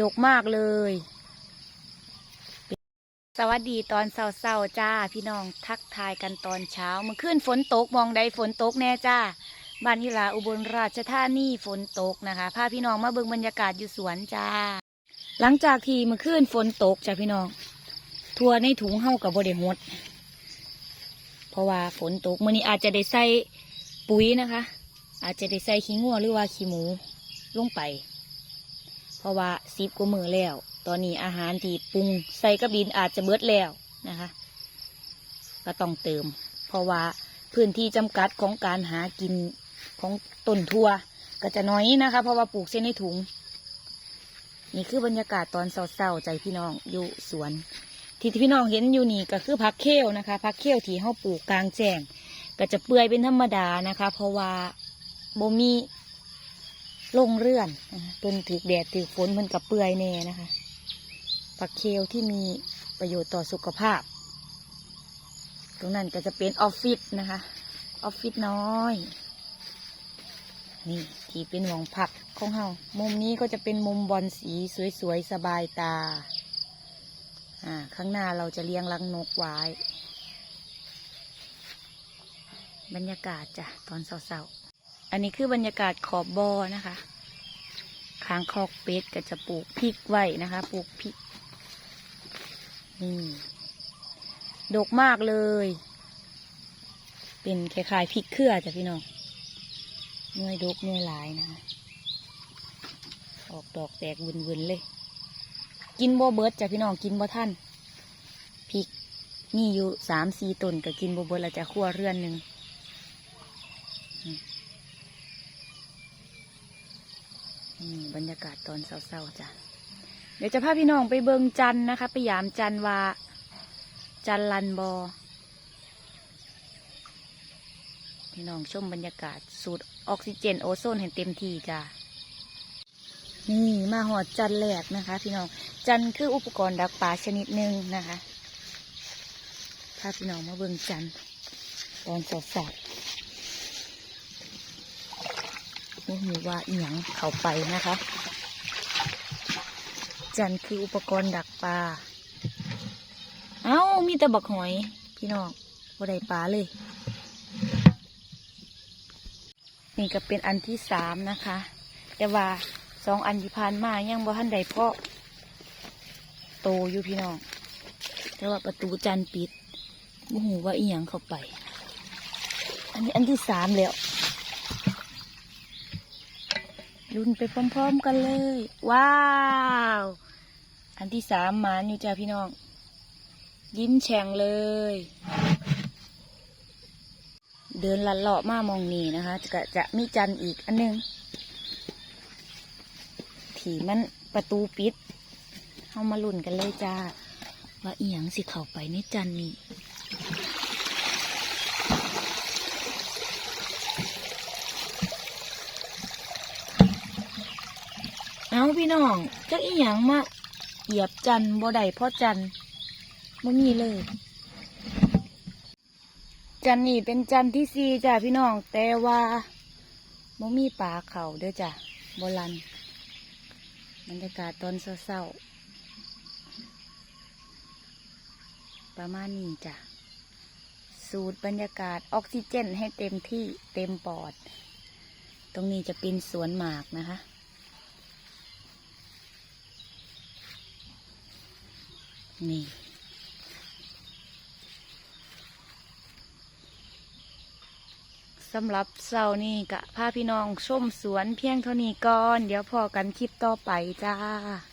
ดกมากเลย สวัสดีตอนเศร้าๆจ้า พี่น้องทักทายกันตอนเช้าเมื่อคืนฝนตกมองใดฝนตกแน่จ้าบ้านยิลาอุบลราชธานีฝนตกนะคะพาพี่น้องมาเบิ่งบรรยากาศอยู่สวนจ้า หลังจากที่เมื่อคืนฝนตกจ้าพี่น้อง ทัวในถุงเฮากับบริหดเพราะว่าฝนตกมื่อนี้อาจจะได้ใส่ปุ๋ยนะคะ อาจจะได้ใส่ขี้งัวหรือว่าขี้หมูลงไป เพราะว่าซิบกว่ามือแล้ว ตอนนี้อาหารที่ปรุงใส่กระบินอาจจะเบิดแล้วนะคะ ก็ต้องเติม เพราะว่าพื้นที่จำกัดของการหากินของต้นทั่ว ก็จะน้อยนะคะ เพราะว่าปลูกเส้นในถุง นี่คือบรรยากาศตอนเศร้าๆใจพี่น้องอยู่สวนที่ที่พี่น้องเห็นอยู่นี่ก็คือพักเขี้ยวนะคะพักเขี้ยวที่เขาปลูกกลางแจ้งก็จะเปื่อยเป็นธรรมดานะคะ เพราะว่าบ่มี ลงเรื่อนนะคะเป็นถือแดดถือฝนมันกับเปื่อยแน่นะคะผักเคียวที่มีประโยชน์ต่อสุขภาพ ตรงนั้นก็จะเป็นออฟฟิศนะคะ ออฟฟิศน้อย นี่ที่เป็นหมองผักของเฮามุมนี้ก็จะเป็นมุมบอลสีสวยๆ สบายตา อ่า ข้างหน้าเราจะเลี้ยงลังนกไว้ บรรยากาศจ้ะ ตอนเช้าๆ อันนี้คือบรรยากาศขอบบอนะคะค้างคอกเป็ดก็จะปลูกพริกไว้นะคะ ปลูกพริกนี่ดกมากเลย เป็นคล้ายๆพริกเครือจ้ะพี่น้องเนื่อดกเนื่อหลายนะคะออกดอกแตกวุ่นๆเลย กินบ่เบิร์ดจ้ะพี่น้องกินบ่ท่านพริกมีอยู่สามสี่ต้นก็กินบ่เบิดเราจะคั่วเรือนหนึ่งอืม บรรยากาศตอนเศร้าๆจ้ะ เดี๋ยวจะพาพี่น้องไปเบิงจันนะคะ ไปยามจันวาจันลันบอ พี่น้องชมบรรยากาศสูดออกซิเจนโอโซนเห็นเต็มที่จ้ะ นี่มาหอดจันแหลกนะคะ พี่น้อง จันคืออุปกรณ์ดักปลาชนิดหนึ่งนะคะพาพี่น้องมาเบิงจันตอนสดส ดนี่มีว่าเอียงเข้าไปนะคะ จันคืออุปกรณ์ดักปลา เอ้า มีแต่บักหอย พี่น้องบ่ได้ปลาเลย นี่ก็เป็นอันที่สามนะคะ แต่ว่าสองอันที่ผ่านมายังบ่ทันใดเพาะโตอยู่พี่น้อง แต่ว่าประตูจันปิดบ่หูว่าอีหยังเข้าไป อันนี้อันที่สามแล้ว ลุ้นไปพร้อมๆกันเลย ว้าว อันที่สามหมานอยู่จ้าพี่น้อง ยิ้มแฉ่งเลย เดินลัดเลาะมามองนี่นะคะจะจะมีจันอีกอันหนึงถีมันประตูปิดเข้ามาลุ่นกันเลยจ้า ว่าเอียงสิเข้าไปในจันนี่ เอาพี่น้องจักอีหยังมาเหยียบจันบ่ได้พราะจันบ่มีเลย จันนี่เป็นจันที่สี่จ้าพี่น้อง แต่ว่าบ่มีปลาเขาเด้อจ้ะบรันบรรยากาศตอนเศร้าๆประมาณนี้จ้ะ สูดบรรยากาศออกซิเจนให้เต็มที่เต็มปอด ตรงนี้จะเป็นสวนหมากนะคะ นี่สำหรับเสาร์นี้กะพาพี่น้องชมสวนเพียงเท่านี้ก่อน เดี๋ยวพอกันคลิปต่อไปจ้า